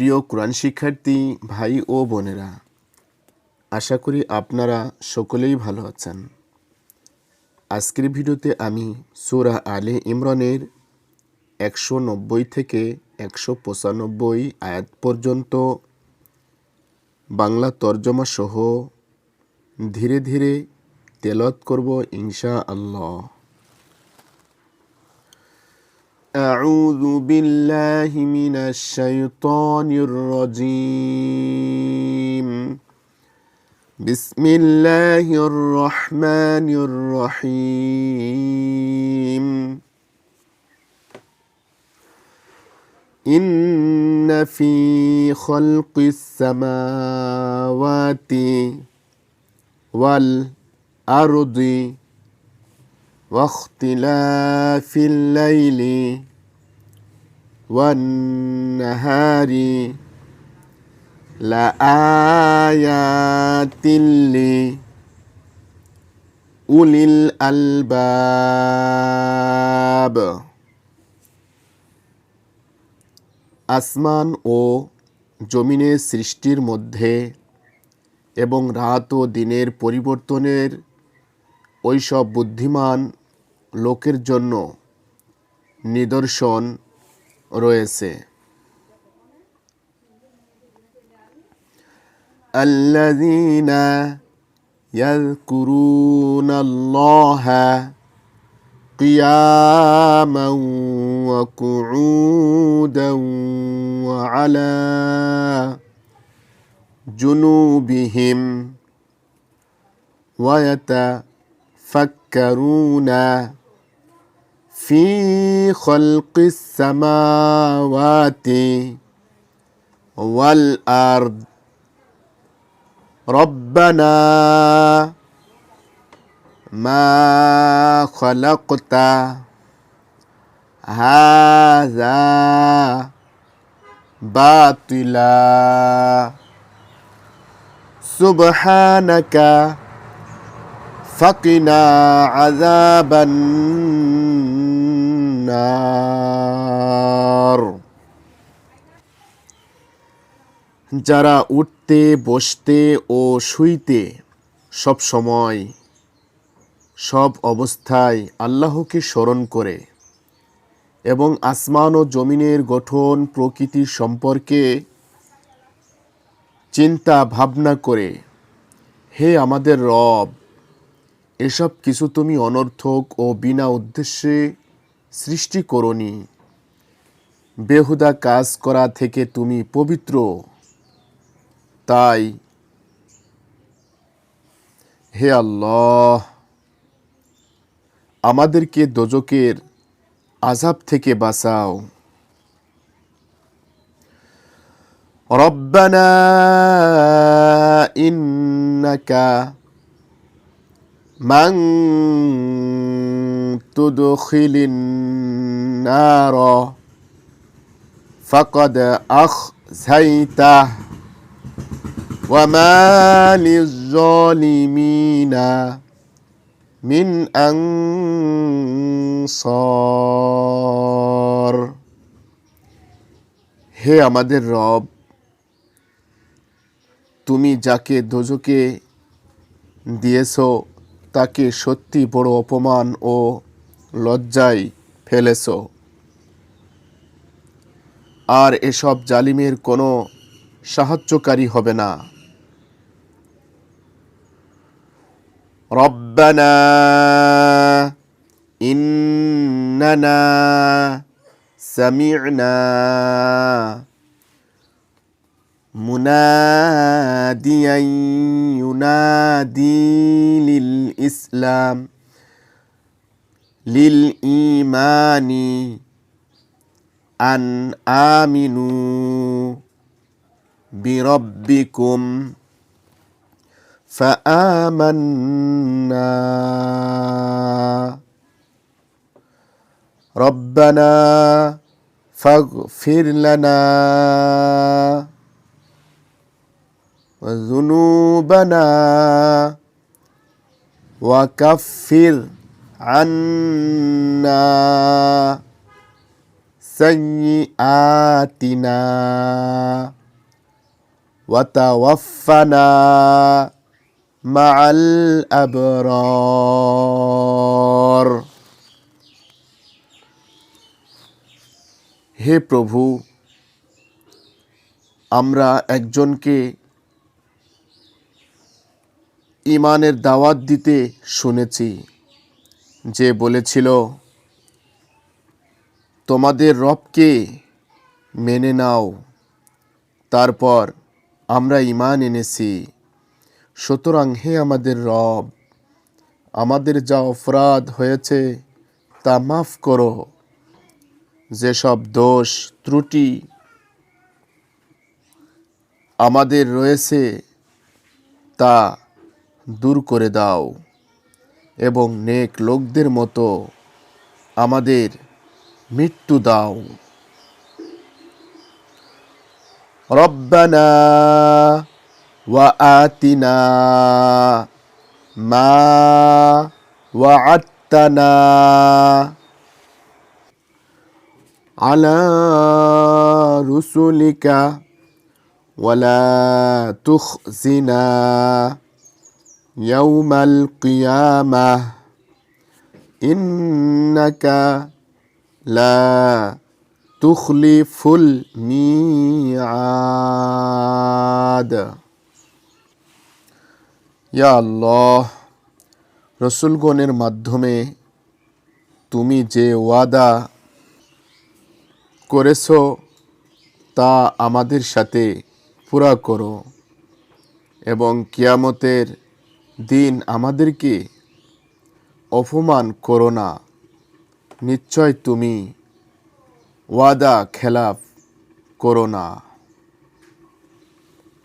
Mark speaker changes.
Speaker 1: প্রিয় কোরআন শিক্ষার্থী ভাই ও বোনেরা, আশা করি আপনারা সকলেই ভালো আছেন। আজকের ভিডিওতে আমি সুরা আলে ইমরানের একশো নব্বই থেকে একশো পঁচানব্বই আয়াত পর্যন্ত বাংলা তর্জমা সহ ধীরে ধীরে তেলত করব ইনশা আল্লাহ أعوذ بالله من الشيطان الرجيم بسم الله الرحمن الرحيم إن في خلق السماوات والأرض واختلاف الليل والنهار لآيات لأولي الألباب আসমান ও জমিনের সৃষ্টির মধ্যে এবং রাত ও দিনের পরিবর্তনের ওইসব বুদ্ধিমান লোকের জন্য নিদর্শন রয়েছে الذين يذكرون الله قياما وقعودا وعلى جنوبهم ويتفكرون في خلق السماوات والأرض ربنا ما خلقت هذا باطلا سبحانك فقنا عذاب النار যারা উঠতে বসতে ও শুইতে সব সময় সব অবস্থায় আল্লাহকে স্মরণ করে এবং আসমান ও জমিনের গঠন প্রকৃতি সম্পর্কে চিন্তা ভাবনা করে হে আমাদের রব এসব কিছু তুমি অনর্থক ও বিনা উদ্দেশ্যে সৃষ্টি করনি। বেহুদা কাজ করা থেকে তুমি পবিত্র। তাই হে আল্লাহ, আমাদেরকে দোজকের আজাব থেকে বাঁচাও। রব্বানা ইন্নাকা মান তুদখিলিন নার ফাকাদ আখযাইতাহ وما للظالمين من أنصار হে আমাদের রব তুমি যাকে দোজকে দিয়েছ তাকে সত্যি বড় অপমান ও লজ্জায় ফেলেছ আর এসব জালিমের কোনো সাহায্যকারী হবে না ربنا إننا سمعنا مناديا ينادي للإسلام للإيمان أن آمنوا بربكم فآمنا ربنا فاغفر لنا ذنوبنا وكفر عنا سيئاتنا وتوفنا مع الأبرار হে প্রভু আমরা একজনকে ইমানের দাওয়াত দিতে শুনেছি, যে বলেছিল, তোমাদের রবকে মেনে নাও, তারপর আমরা ইমান এনেছি। সুতরাং হে আমাদের রব, আমাদের যা অপরাধ হয়েছে তা মাফ করো। যেসব দোষ, ত্রুটি আমাদের রয়েছে, তা দূর করে দাও এবং নেক লোকদের মতো আমাদের মৃত্যু দাও রব্বানা ওয়া আতিনা মা ওয়াআত্তানা على رسلك ولا تخزنا يوم القيامة إنك لا تخلف الميعاد ইয়া আল্লাহ রসুলগণের মাধ্যমে তুমি যে ওয়াদা করেছো তা আমাদের সাথে পুরা করো এবং কিয়ামতের দিন আমাদেরকে অপমান করো না। নিশ্চয় তুমি ওয়াদা খেলাফ করো না।